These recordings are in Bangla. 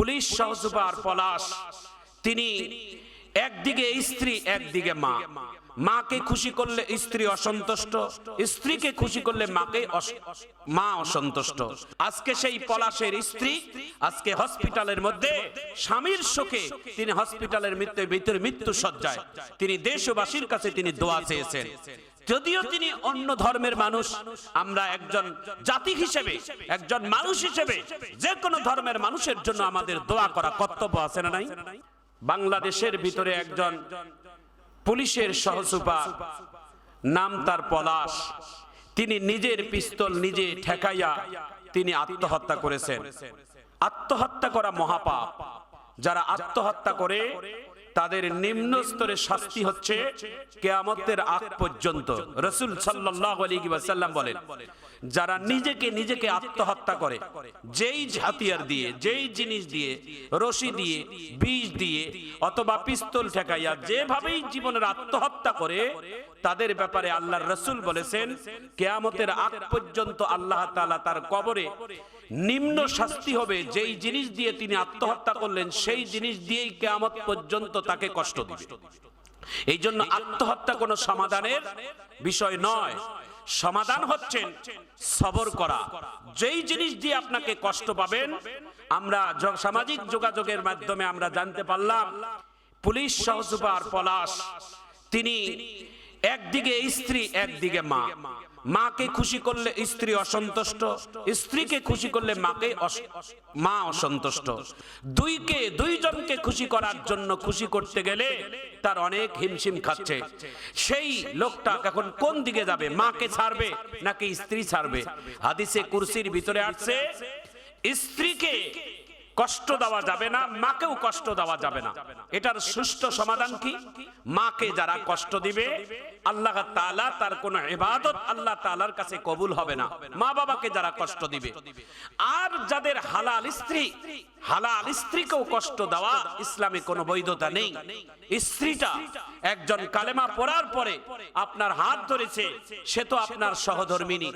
পুলিশ সহসুপার পলাশ। তিনি একদিকে স্ত্রী, একদিকে মা। মাকে খুশি করলে স্ত্রী অসন্তুষ্ট, স্ত্রীকে খুশি করলে মাকে মা অসন্তুষ্ট। আজকে সেই পলাশের স্ত্রী, আজকে হসপিটালের মধ্যে স্বামীর শোকে তিনি হসপিটালের মৃত্যু, ভিতরে মৃত্যু সজ্জায়। তিনি দেশবাসীর কাছে তিনি দোয়া চেয়েছেন। যদিও তিনি অন্য ধর্মের মানুষ, আমরা একজন জাতি হিসেবে, একজন মানুষ হিসেবে যে কোনো ধর্মের মানুষের জন্য আমাদের দোয়া করা কর্তব্য আছে না নাই? বাংলাদেশের ভিতরে একজন পুলিশের সহসুপার, নাম তার পলাশ। তিনি নিজের পিস্তল নিজে ঠেকাইয়া তিনি আত্মহত্যা করেছেন। আত্মহত্যা করা মহাপাপ। যারা আত্মহত্যা করে তাদের নিম্ন স্তরে শাস্তি হচ্ছে কেয়ামতের আগ পর্যন্ত। রসুল সাল্লাহ বলেন, যারা নিজেকে নিজেকে আত্মহত্যা করে, যেই হাতিয়ার দিয়ে, যেই জিনিস দিয়ে, রশি দিয়ে, বিষ দিয়ে অথবা পিস্তল ঠেকাইয়া যেভাবেই জীবনের আত্মহত্যা করে, তাদের ব্যাপারে আল্লাহর রসুল বলেছেন, কেয়ামতের আগ পর্যন্ত আল্লাহ তাআলা তার কবরে নিম্ন শাস্তি হবে, যেই জিনিস দিয়ে তিনি আত্মহত্যা করলেন, সেই জিনিস দিয়েই কেয়ামত পর্যন্ত তাকে কষ্ট দিবে। এই জন্য আত্মহত্যা কোনো সমাধানের বিষয় নয়। সমাধান হচ্ছেন সবর করা। যেই জিনিস দিয়ে আপনাকে কষ্ট পাবেন আমরা সামাজিক যোগাযোগের মাধ্যমে আমরা জানতে পারলাম পুলিশ সহসুপার পলাশ। তিনি একদিকে স্ত্রী একদিকে মা। মাকে খুশি করলে স্ত্রী অসন্তুষ্ট, স্ত্রীকে খুশি করলে মাকে মা অসন্তুষ্ট। দুইকে, দুইজনকে খুশি করার জন্য খুশি করতে গেলে তার অনেক হিমশিম খাচ্ছে। সেই লোকটা এখন কোন দিকে যাবে? মাকে ছাড়বে নাকি স্ত্রী ছাড়বে? হাদিসে কুরসির ভিতরে আসছে, স্ত্রীকে কষ্ট দেওয়া যাবে না, মাকেও কষ্ট দেওয়া যাবে না। এটার সুষ্ঠু সমাধান কি? মাকে যারা কষ্ট দিবে, আল্লাহ তাআলা তার কোন ইবাদত আল্লাহ তাআলার কাছে কবুল হবে না। মা বাবাকে যারা কষ্ট দিবে। আর যাদের হালাল স্ত্রী, হালাল স্ত্রীকেও কষ্ট দেওয়া ইসলামে কোনো বৈধতা নেই। স্ত্রীটা একজন কালেমা পড়ার পরে আপনার হাত ধরেছে, সে তো আপনার সহধর্মিনী।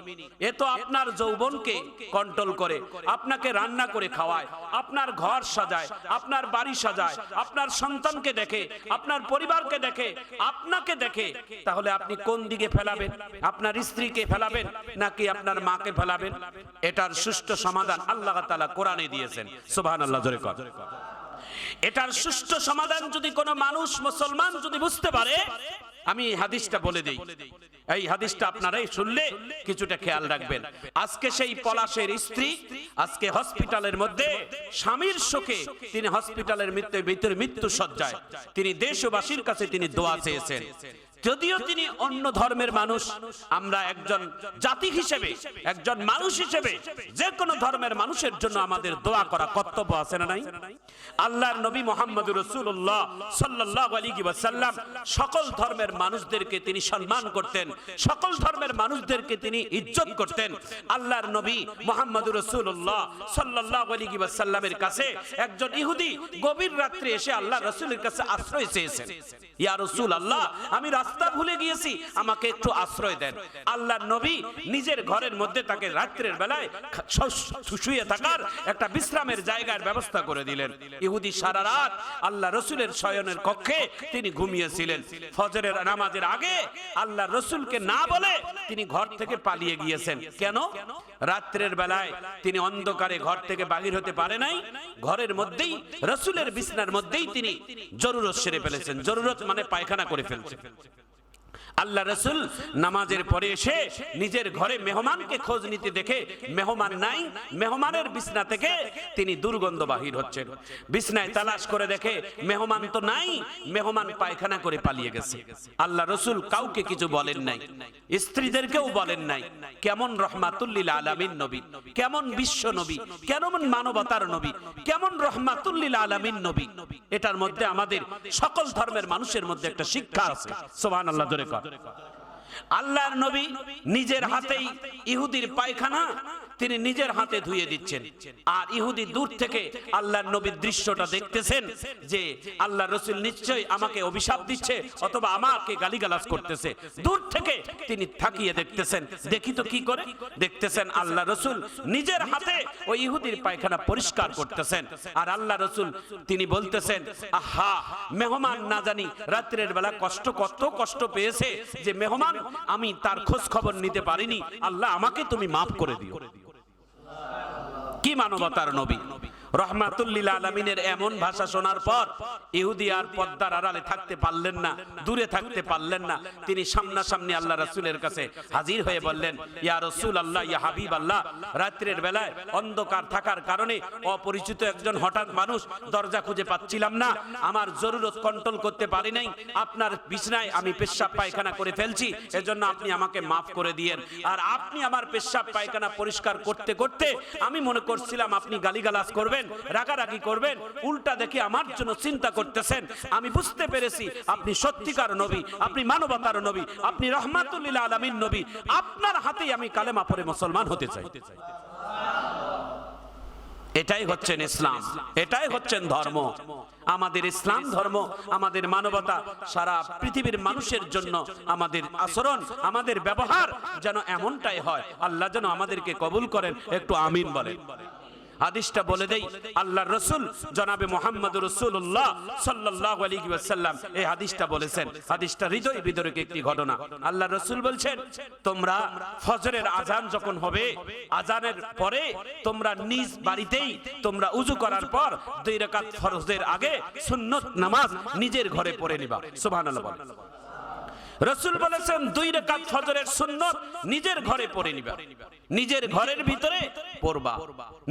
এ তো আপনার যৌবনকে কন্ট্রোল করে, আপনাকে রান্না করে খাওয়ায়, আপনার ঘর সাজায়, আপনার বাড়ি সাজায়, আপনার সন্তানকে দেখে, আপনার পরিবারকে দেখে, আপনাকে দেখে, তাহলে আপনি কোন দিকে ফেলাবেন? আপনার স্ত্রীকে ফেলাবেন নাকি আপনার মাকে ফেলাবেন? এটার সুষ্ঠু সমাধান আল্লাহ তালা কোরআনে দিয়েছেন। সুবহানাল্লাহ, জোরে কর। এটার সুষ্ঠু সমাধান যদি কোনো মানুষ, মুসলমান যদি বুঝতে পারে আমি হাদিসটা বলে দিই। এই হাদিসটা আপনারাই শুনলে কিছুটা খেয়াল রাখবেন। আজকে সেই পলাশের স্ত্রী, আজকে হসপিটালের মধ্যে স্বামীর শোকে তিনি হসপিটালের মৃত্যু ভিতরে মৃত্যু সজ্জায় তিনি দেশবাসীর কাছে তিনি দোয়া চেয়েছেন। যদিও তিনি অন্য ধর্মের মানুষ, আমরা একজন জাতি হিসেবে, একজন মানুষ হিসেবে, যে কোনো ধর্মের মানুষের জন্য আমাদের দোয়া করা কর্তব্য আছে না নাই? আল্লাহর নবী মোহাম্মদ রসুল্লাহ সাল্লাহ আলী সকল ধর্মের মানুষদেরকে তিনি সম্মান করতেন, সকল ধর্মের মানুষদেরকে তিনি ইজ্জত করতেন। আল্লাহর নবী মোহাম্মদ রসুল্লাহ সাল্লাহ আলী ওয়াসাল্লামের কাছে একজন ইহুদি গভীর রাত্রে এসে আল্লাহ রসুলের কাছে আশ্রয় চেয়েছেন। আল্লাহ আমি রাস্তা ভুলে গিয়েছি, আমাকে একটু আশ্রয় দেন। আল্লাহর নবী নিজের ঘরের মধ্যে তাকে রাত্রের বেলায় শুয়ে থাকার একটা বিশ্রামের জায়গার ব্যবস্থা করে দিলেন। ইহুদি সারা রাত আল্লাহ রসুলের শয়নের কক্ষে তিনি ঘুমিয়েছিলেন। ফজরের নামাজের আগে আল্লাহ রসুলকে না বলে তিনি ঘর থেকে পালিয়ে গিয়েছেন। কেন? রাত্রের বেলায় তিনি অন্ধকারে ঘর থেকে বাহির হতে পারে নাই। ঘরের মধ্যেই, রসুলের বিছনার মধ্যেই তিনি জরুরত সেরে ফেলেছেন। জরুরত মানে পায়খানা করে ফেলছেন আল্লাহ রসুল নামাজের পরে এসে নিজের ঘরে মেহমানকে খোঁজ নিতে দেখে মেহমান নাই, মেহমানের বিছনা থেকে তিনি দুর্গন্ধ বাহির হচ্ছেন। বিছনায় তালাশ করে দেখে মেহমান তো নাই, মেহমান পায়খানা করে পালিয়ে গেছে। আল্লাহ রসুল কাউকে কিছু বলেন নাই, স্ত্রীদেরকেও বলেন নাই, কেমন রহমাতুল্লিল আলামিন নবী, কেমন বিশ্ব নবী, কেমন মানবতার নবী, কেমন রহমাতুল্লিল আলামিন নবী। এটার মধ্যে আমাদের সকল ধর্মের মানুষের মধ্যে একটা শিক্ষা আছে। সোহান আল্লাহ ধরে কর। আল্লাহর নবী নিজের হাতেই ইহুদির পায়খানা তিনি নিজের হাতে ধুয়ে দিচ্ছেন। আর ইহুদি দূর থেকে আল্লাহর নবীর দৃশ্যটা দেখতেছেন যে আল্লাহ রসুল নিশ্চয়ই আমাকে অভিশাপ দিচ্ছে অথবা আমাকে গালিগালাজ করতেছে। দূর থেকে তিনি থাকিয়ে দেখতেছেন। দেখি তো কি করে? দেখতেছেন আল্লাহ রসুল নিজের হাতে ওই ইহুদির পায়খানা পরিষ্কার করতেছেন। আর আল্লাহ রসুল তিনি বলতেছেন, আহা, মেহমান না জানি রাত্রের বেলা কষ্ট কত কষ্ট পেয়েছে যে মেহমান, আমি তার খোঁজ খবর নিতে পারিনি। আল্লাহ আমাকে তুমি মাফ করে দিও। কি মানবতার নবী? রহমাতুল্লিল আলমিনের এমন ভাষা শোনার পর ইহুদি আর পদ্মার আড়ালে থাকতে পারলেন না, দূরে থাকতে পারলেন না। তিনি সামনাসামনি আল্লাহ রাসূলের কাছে হাজির হয়ে বললেন, ইয়া রসুল আল্লাহ ইয়া হাবিব আল্লাহ রাত্রের বেলায় অন্ধকার থাকার কারণে অপরিচিত একজন হঠাৎ মানুষ দরজা খুঁজে পাচ্ছিলাম না। আমার জরুরত কন্ট্রোল করতে পারি নাই। আপনার বিছনায় আমি পেশাব পায়খানা করে ফেলছি। এজন্য আপনি আমাকে মাফ করে দিয়েন। আর আপনি আমার পেশাব পায়খানা পরিষ্কার করতে করতে আমি মনে করছিলাম আপনি গালিগালাজ করবেন। রাগারাগি করবেন, উল্টা দেখে আমার জন্য চিন্তা করতেছেন। আমি বুঝতে পেরেছি আপনি সত্যিকার নবী, আপনি মানবতার নবী, আপনি রহমাতুল্লিল আলমিন নবী। আপনার হাতেই আমি কালেমা পরে মুসলমান হতে চাই। এটাই হচ্ছেন ইসলাম, এটাই হচ্ছেন ধর্ম। আমাদের ইসলাম ধর্ম, আমাদের মানবতা, সারা পৃথিবীর মানুষের জন্য আমাদের আচরণ, আমাদের ব্যবহার যেন এমনটাই হয়। আল্লাহ যেন আমাদেরকে কবুল করেন, একটু আমিন বলেন। হাদিসটা বলে দেই আল্লাহ রসুল জনাবে মোহাম্মদ রসুল্লাহ সাল্লাহ আলী ওয়াসাল্লাম এই হাদিসটা বলেছেন। হাদিসটা হৃদয় বিদরক একটি ঘটনা। আল্লাহ রসুল বলছেন, তোমরা ফজরের আজান যখন হবে আজানের পরে তোমরা নিজ বাড়িতেই তোমরা উজু করার পর দুই রাকাত ফরজের আগে সুন্নত নামাজ নিজের ঘরে পড়ে নিবা। সুবহানাল্লাহ। রসুল বলেছেন, দুই রেখাত ফজরের সুন্নত নিজের ঘরে পড়ে নিবা। নিজের ঘরের ভিতরে পড়বা।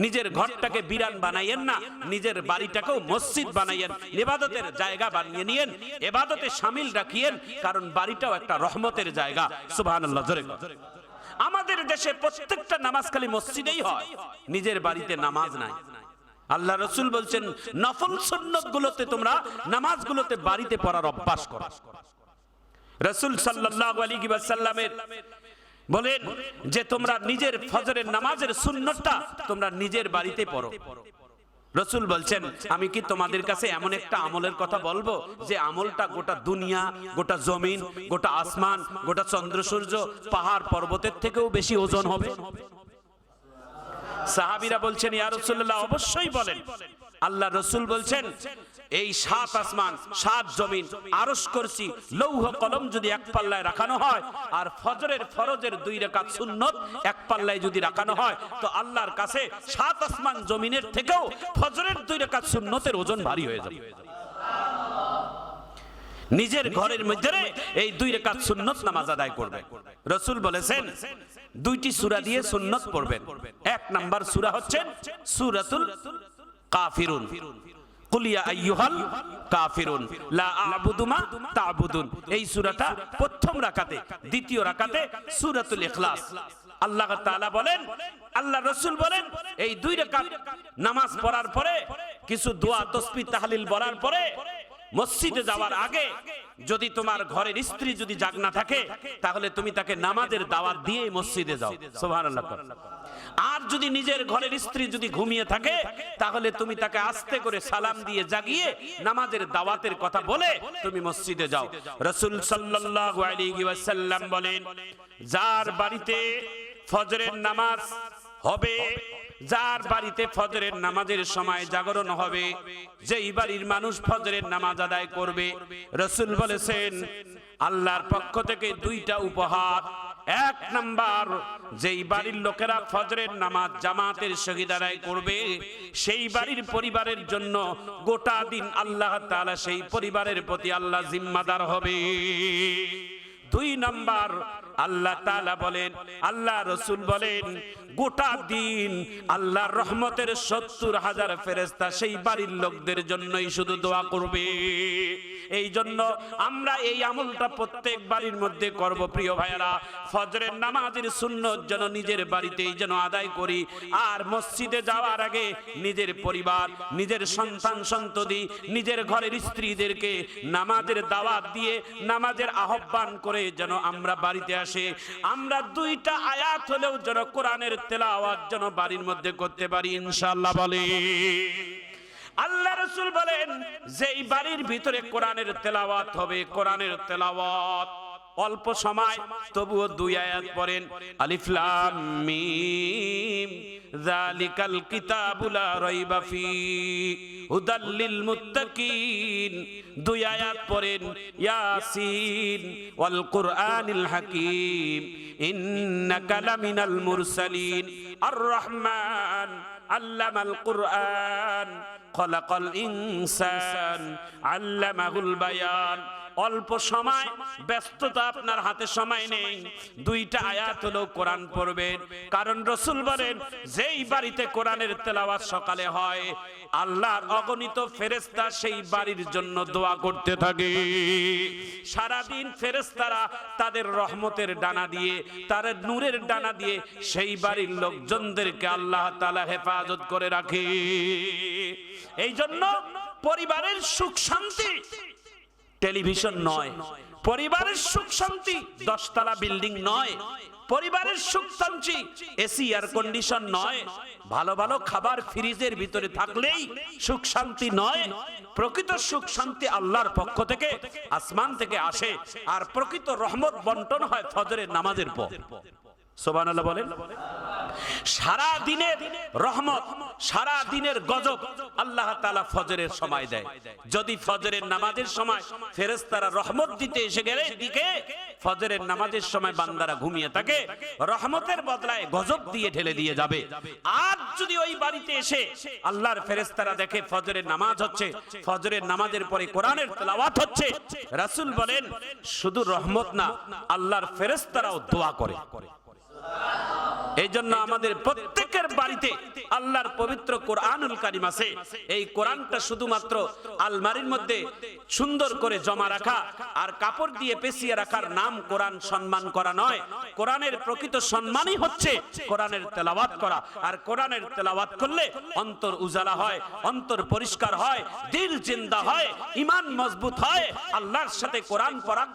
নিজের ঘরটাকে বিরান বানাইয়েন না, নিজের বাড়িটাকেও মসজিদ বানাইয়েন, ইবাদতের জায়গা বানিয়ে নিয়েন এবাদতে সামিল রাখিয়েন, কারণ বাড়িটাও একটা রহমতের জায়গা। সুবহানাল্লাহ, জোরে আমাদের দেশে প্রত্যেকটা নামাজ খালি মসজিদেই হয়, নিজের বাড়িতে নামাজ নাই। আল্লাহ রসুল বলছেন, নফল সুন্নত গুলোতে তোমরা নামাজগুলোতে বাড়িতে পড়ার অভ্যাস করো। রসুল ওয়াসাল্লামের বলেন যে তোমরা নিজের ফজরের নামাজের সুন্নতটা তোমরা নিজের বাড়িতে পড়ো। রসুল বলছেন, আমি কি তোমাদের কাছে এমন একটা আমলের কথা বলব যে আমলটা গোটা দুনিয়া, গোটা জমিন, গোটা আসমান, গোটা চন্দ্র, সূর্য, পাহাড় পর্বতের থেকেও বেশি ওজন হবে? সাহাবিরা বলছেন, ইয়া রাসূলুল্লাহ, অবশ্যই বলেন। আল্লাহ রসুল বলছেন, এই সাত আসমান, সাত জমিন আরস করছি, লৌহ কলম যদি এক পাল্লায় রাখানো হয়, আর ফজরের ফরজের দুই রেখাত সুন্নত এক পাল্লায় যদি রাখানো হয়, তো আল্লাহর কাছে সাত আসমান জমিনের থেকেও ফজরের দুই রেখাত সুন্নতের ওজন ভারী হয়ে যাবে। নিজের ঘরের মধ্যে এই দুই রেখাত সুন্নত নামাজ আদায় করবে। রসুল বলেছেন, দুইটি সূরা দিয়ে সুন্নত পড়বেন। এক নাম্বার সুরা হচ্ছে সূরাতুল কাফিরুন। কুলিয়া কাফিরুন। লা এই প্রথম রাকাতে, দ্বিতীয় রাকাতে আল্লাহ বলেন, আল্লাহ রসুল বলেন, এই দুই নামাজ পড়ার পরে, কিছু দোয়া, তসবিহ, তাহলিল বলার পরে, মসজিদে যাওয়ার আগে যদি তোমার ঘরের স্ত্রী যদি জাগ না থাকে, তাহলে তুমি তাকে নামাজের দাওয়াত দিয়ে মসজিদে যাও। সুবহানাল্লাহ। আর যদি নিজের ঘরের স্ত্রী যদি ঘুমিয়ে থাকে, তাহলে তুমি তাকে আস্তে করে সালাম দিয়ে জাগিয়ে নামাজের দাওয়াতের কথা বলে তুমি মসজিদে যাও। রসুল সাল্লাল্লাহু বলেন, যার বাড়িতে ফজরের নামাজ হবে। যার বাড়িতে ফজরের নামাজের সময় জাগরণ হবে, যেই বাড়ির মানুষ ফজরের নামাজ আদায় করবে, রসুল বলেছেন, আল্লাহর পক্ষ থেকে দুইটা উপহার। এক নাম্বার, যেই বাড়ির লোকেরা ফজরের নামাজ জামাতের আদায় করবে, সেই বাড়ির পরিবারের জন্য গোটা দিন আল্লাহ তাআলা সেই পরিবারের প্রতি আল্লাহ জিম্মাদার হবে। দুই নাম্বার, আল্লাহ তাআলা বলেন, আল্লাহ রসুল বলেন গোটা দিন আল্লাহর রহমতের সত্তর হাজার ফেরেস্তা সেই বাড়ির লোকদের জন্যই শুধু দোয়া করবে। এই জন্য আমরা এই আমলটা প্রত্যেক বাড়ির মধ্যে করব প্রিয় ভাইয়েরা। ফজরের নামাজের সুন্নত যেন নিজের বাড়িতেই যেন আদায় করি আর মসজিদে যাওয়ার আগে নিজের পরিবার, নিজের সন্তান সন্ততি, নিজের ঘরের স্ত্রীদেরকে নামাজের দাওয়াত দিয়ে নামাজের আহ্বান করে যেন আমরা বাড়িতে আসে। আমরা দুইটা আয়াত হলেও যেন কোরআনের তেলাওয়াত যেন বাড়ির মধ্যে করতে পারি, ইনশাআল্লাহ বলে। আল্লাহ রসুল বলেন, যেই বাড়ির ভিতরে কোরআনের তেলাওয়াত হবে, কোরআনের তেলাওয়াত। অল্প সময়, তবুও দুই আয়াত পড়েন আলিফলাম মিম। যালিকাল কিতাবু লা রাইবা ফি হুদাল লিল মুত্তাকিন। দুই আয়াত পড়েন, ইয়াসিন, ওয়াল কুরআনিল হাকীম। ইন্নাকা লামিনাল মুরসালিন। আর রহমান আল্লামাল কুরআন। খলাকাল ইনসান, আল্লামাহুল বায়ান। অল্প সময়, ব্যস্ততা আপনার হাতে সময় নেই। দুইটা আয়াত হলো কোরআন পড়বেন কারণ রসুল বলেন, যেই বাড়িতে কোরআনের তেলাওয়াত সকালে হয়, আল্লাহর অগণিত ফেরেস্তা সেই বাড়ির জন্য দোয়া করতে থাকে। সারাদিন ফেরেস্তারা তাদের রহমতের ডানা দিয়ে, তার নূরের ডানা দিয়ে সেই বাড়ির লোকজনদেরকে আল্লাহ তালা হেফাজত করে রাখে। এই জন্য পরিবারের সুখ শান্তি টেলিভিশন নয়। পরিবারের সুখ শান্তি, দশতলা বিল্ডিং নয়। পরিবারের সুখ শান্তি, এসি এয়ার কন্ডিশন নয়। ভালো ভালো খাবার ফ্রিজের ভিতরে থাকলেই সুখ শান্তি নয়। প্রকৃত সুখ শান্তি আল্লাহর পক্ষ থেকে আসমান থেকে আসে আর প্রকৃত রহমত বন্টন হয় ফজরের নামাজের পর। সোবানাল্লাহ বলেন। সারা দিনের রহমত সারা দিনের গজব আল্লাহ তাআলা ফজরের সময় দেয়। যদি ফজরের নামাজের সময় ফেরেশতারা রহমত দিতে এসে গেলে দিকে, ফজরের নামাজের সময় বান্দারা ঘুমিয়ে থাকে, রহমতের বদলায় গজব দিয়ে ঢেলে দিয়ে যাবে। আর যদি ওই বাড়িতে এসে আল্লাহর ফেরেশতারা দেখে ফজরের নামাজ হচ্ছে, ফজরের নামাজের পরে কোরআনের তেলাওয়াত হচ্ছে, রাসূল বলেন, শুধু রহমত না, আল্লাহর ফেরেশতারাও দোয়া করে। এই জন্য আমাদের প্রত্যেকের বাড়িতে আল্লাহর পবিত্র কোরআনুল কারিম আছে। এই কোরআনটা শুধুমাত্র আলমারির মধ্যে সুন্দর করে জমা রাখা আর কাপড় দিয়ে পেঁচিয়ে রাখার নাম কোরআন সম্মান করা নয়। কোরআনের প্রকৃত সম্মানই হচ্ছে কোরআনের তেলাওয়াত করা। আর কোরআনের তেলাওয়াত করলে অন্তর উজালা হয়, অন্তর পরিষ্কার হয়, দিল জিন্দা হয় ইমান মজবুত হয়। আল্লাহর সাথে কোরআন পড়া